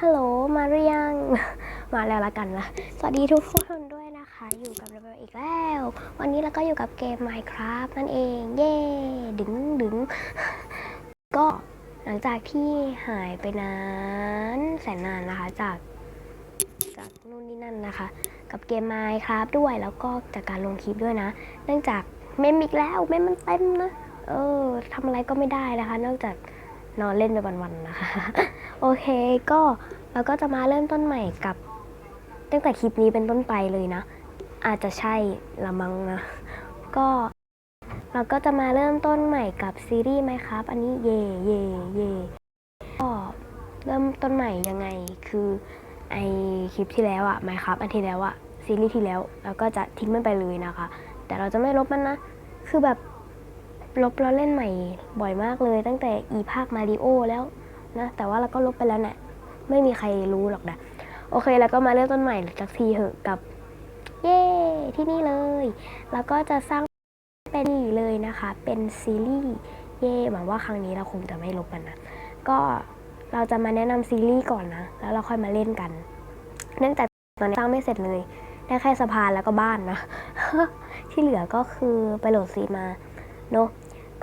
ฮัลโหล มาหรือยัง มาแล้วละกันละสวัสดีทุกคนด้วยนะคะ อยู่กับเราอีกแล้ว วันนี้เราก็อยู่กับเกม Minecraft นั่นเอง เย่ดึงดึง ก็หลังจากที่หายไปนานแสนนานนะคะ จากจากนู่นนี่นั่นนะคะ กับเกม Minecraft ด้วยแล้วก็จากการลงคลิปด้วยนะ เนื่องจากเมมอีกแล้ว เมมมันเต็มนะ เออทำอะไรก็ไม่ได้นะคะ นอกจาก นอนเล่นไปวันๆนะคะ โอเคก็เราก็จะมาเริ่มต้นใหม่กับ ตั้งแต่คลิปนี้เป็นต้นไปเลยนะ อาจจะใช่ละมังนะ ก็เราก็จะมาเริ่มต้นใหม่กับซีรีส์ไหมครับ อันนี้เย่เย่เย่ก็เริ่มต้นใหม่ยังไงคือไอคลิปที่แล้วอะไหมครับอันที่แล้วอะซีรีส์ที่แล้วเราก็จะทิ้งมันไปเลยนะคะ แต่เราจะไม่ลบมันนะ คือแบบ ลบเราเล่นใหม่บ่อยมากเลย ตั้งแต่อีภาคมาริโอแล้วนะแต่ว่าเราก็ลบไปแล้วเนะี่ยไม่มีใครรู้หรอกนะโอเค แล้วก็มาเริ่มต้นใหม่จากทีเหอะกับ เย้ที่นี่เลย แล้วก็จะสร้างเป็นนี่เลยนะคะ เป็นซีรีส์เย่หวังว่าครั้งนี้เราคงจะไม่ลบมันนะก็เราจะมาแนะนำซีรีส์ก่อนนะ แล้วเราค่อยมาเล่นกัน เนื่องจากตอนนี้สร้างไม่เสร็จเลย ได้แค่สะพานแล้วก็บ้านนะ ที่เหลือก็คือไปโหลดซีมาเนอะ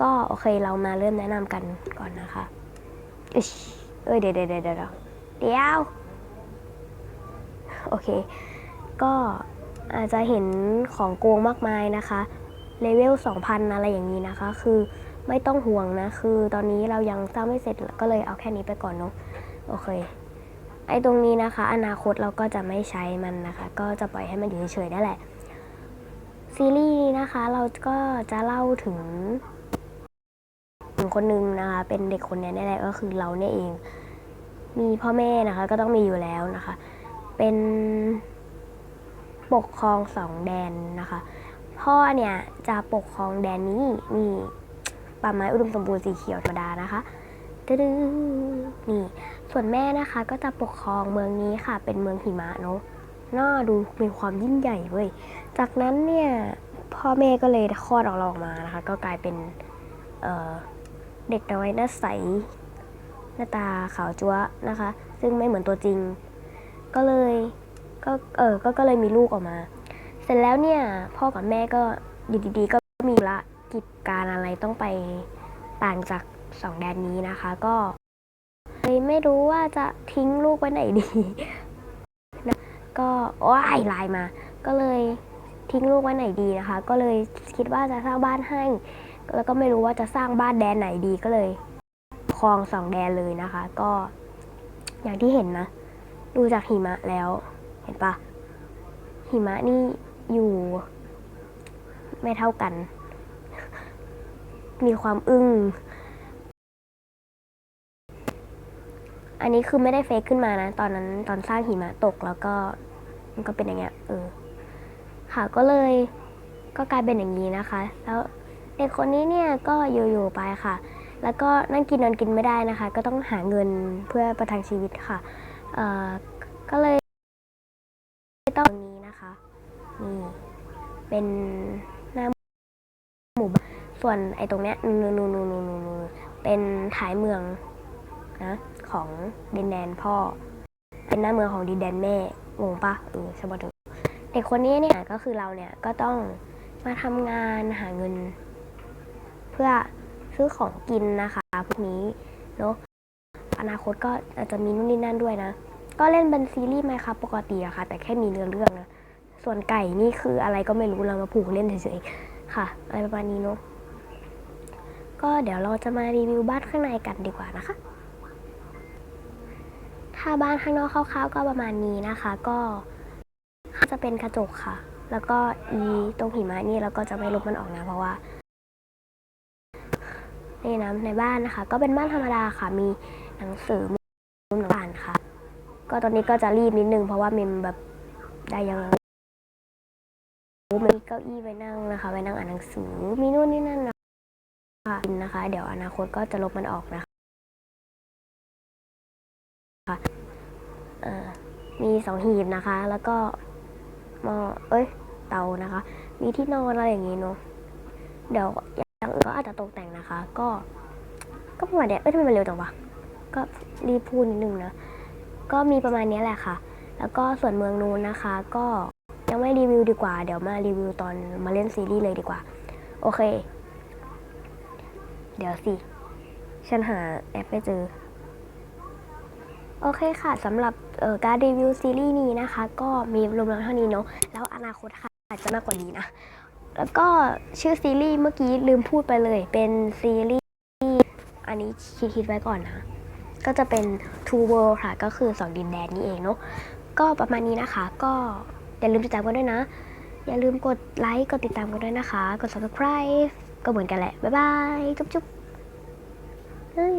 ก็โอเคเรามาเริ่มแนะนำกันก่อนนะคะอิ๊ชเอ้ยเดี๋ยวเดี๋ยวเดี๋ยวเดี๋ยวเดี๋ยวโอเค ก็อาจจะเห็นของโกงมากมายนะคะ เลเวล 2,000 อะไรอย่างนี้นะคะ คือไม่ต้องห่วงนะ คือตอนนี้เรายังสร้างไม่เสร็จก็เลยเอาแค่นี้ไปก่อนเนาะ โอเค ไอ้ตรงนี้นะคะ อนาคตเราก็จะไม่ใช้มันนะคะ ก็จะปล่อยให้มันอยู่เฉยๆนั่นแหละ ซีรีส์นี้นะคะเราก็จะเล่าถึง คนหนึงนะคะ เป็นเด็กคนนี้นี่แหละก็คือเราเนี่ยเอง มีพ่อแม่นะคะ ก็ต้องมีอยู่แล้วนะคะ เป็นปกครองสองแดนนะคะ พ่อเนี่ยจะปกครองแดนนี้นี่ป่าไม้อุดมสมบูรณ์สีเขียวธรรมดานะคะตึ๊ดนี่ ส่วนแม่นะคะ ก็จะปกครองเมืองนี้ค่ะ เป็นเมืองหิมะเนาะน่าดูมีความยิ่งใหญ่เว้ย จากนั้นเนี่ยพ่อแม่ก็เลยคลอดออกเราออกมานะคะ ก็กลายเป็น เอ่อ เด็กน้อยหน้าใส หน้าตาขาวจั๊วะนะคะ ซึ่งไม่เหมือนตัวจริง ก็เลยก็เออก็ก็เลยมีลูกออกมา เสร็จแล้วเนี่ยพ่อกับแม่ก็อยู่ดีๆ ก็มีละกิจการอะไรต้องไปต่างจากสองแดนนี้นะคะ ก็เลยไม่รู้ว่าจะทิ้งลูกไว้ไหนดีนะก็โอ้ยไลน์มา ก็เลยทิ้งลูกไว้ไหนดีนะคะ ก็เลยคิดว่าจะสร้างบ้านให้ แล้วก็ไม่รู้ว่าจะสร้างบ้านแดนไหนดีก็เลยครองสองแดนเลยนะคะ ก็อย่างที่เห็นนะ ดูจากหิมะแล้ว เห็นปะหิมะนี่อยู่ ไม่เท่ากัน มีความอึ้งอันนี้คือไม่ได้เฟกขึ้นมานะ ตอนนั้นตอนสร้างหิมะตกแล้วก็มันก็เป็นอย่างเงี้ยเออ ค่ะก็เลยก็กลายเป็นอย่างนี้นะคะ แล้ว เด็กคนนี้เนี่ยก็อยู่ๆไปค่ะ แล้วก็นั่งกินนอนกินไม่ได้นะคะ ก็ต้องหาเงินเพื่อประทังชีวิตค่ะเอ่อก็เลยต้องนี้นะคะนี่เป็นหน้าหมู่บ้านส่วนไอ้ตรงเนี้ยนูนูนูนูนูนูเป็นท้ายเมืองนะของดินแดนพ่อ เป็นหน้าเมืองของดินแดนแม่งงปะเออใช่ปะเถอะเด็กคนนี้เนี่ยก็คือเราเนี่ยก็ต้องมาทำงานหาเงิน พื่อซื้อของกินนะคะพวกนี้เนาะอนาคตก็อาจจะมีนู่นนี่นั่นด้วยนะ ก็เล่นเป็นซีรีส์ไหมครับปกติอะค่ะ แต่แค่มีเนื้อเรื่องนะส่วนไก่นี่คืออะไรก็ไม่รู้เรามาผูกเล่นเฉยๆค่ะ อะไรประมาณนี้เนาะก็เดี๋ยวเราจะมารีวิวบ้านข้างในกันดีกว่านะคะ ถ้าบ้านข้างนอกคร่าวๆก็ประมาณนี้นะคะ ก็จะเป็นกระจกค่ะ แล้วก็อีตรงหิมะนี่เราก็จะไม่ลบมันออกนะเพราะว่า ในี่นะในบ้านนะคะ ก็เป็นบ้านธรรมดาค่ะ มีหนังสือมีหนังอ่านค่ะ ก็ตอนนี้ก็จะรีบนิดนึงเพราะว่าเมมแบบได้ยังมีเก้าอี้ไว้นั่งนะคะไว้นั่งอ่านหนังสือมีนู่นนี่นั่นนะคะกินนะคะ เดี๋ยวอนาคตก็จะลบมันออกนะคะมีสองหีบนะคะ แล้วก็หมอเอ้ยเตานะคะ มีที่นอนอะไรอย่างงี้เนาะเดี๋ยว อย่างอื่นก็อาจจะตกแต่งนะคะ ก็ ก็ประมาณเนี้ยเอ้ยทำไมมันเร็วจังวะก็รีบพูดนิดนึงนะ ก็มีประมาณนี้แหละค่ะ แล้วก็ส่วนเมืองนู้นนะคะ ก็ยังไม่รีวิวดีกว่า เดี๋ยวมารีวิวตอนมาเล่นซีรีส์เลยดีกว่า โอเค เดี๋ยวสิ ฉันหาแอปไม่เจอ โอเคค่ะสำหรับการรีวิวซีรีส์นี้นะคะ ก็มีรวมๆเท่านี้เนาะ แล้วอนาคตค่ะอาจจะมากกว่านี้นะ แล้วก็ชื่อซีรีส์เมื่อกี้ลืมพูดไปเลย เป็นซีรีส์อันนี้คิดคิดไว้ก่อนนะ ก็จะเป็น Two World ค่ะ ก็คือ 2 ดินแดนนี้เองเนาะก็ประมาณนี้นะคะ ก็อย่าลืมติดตามกันด้วยนะ อย่าลืมกดไลค์กดติดตามกันด้วยนะคะ กด subscribe ก็เหมือนกันแหละ บ๊ายบาย จุ๊บจุ๊บเฮ้ย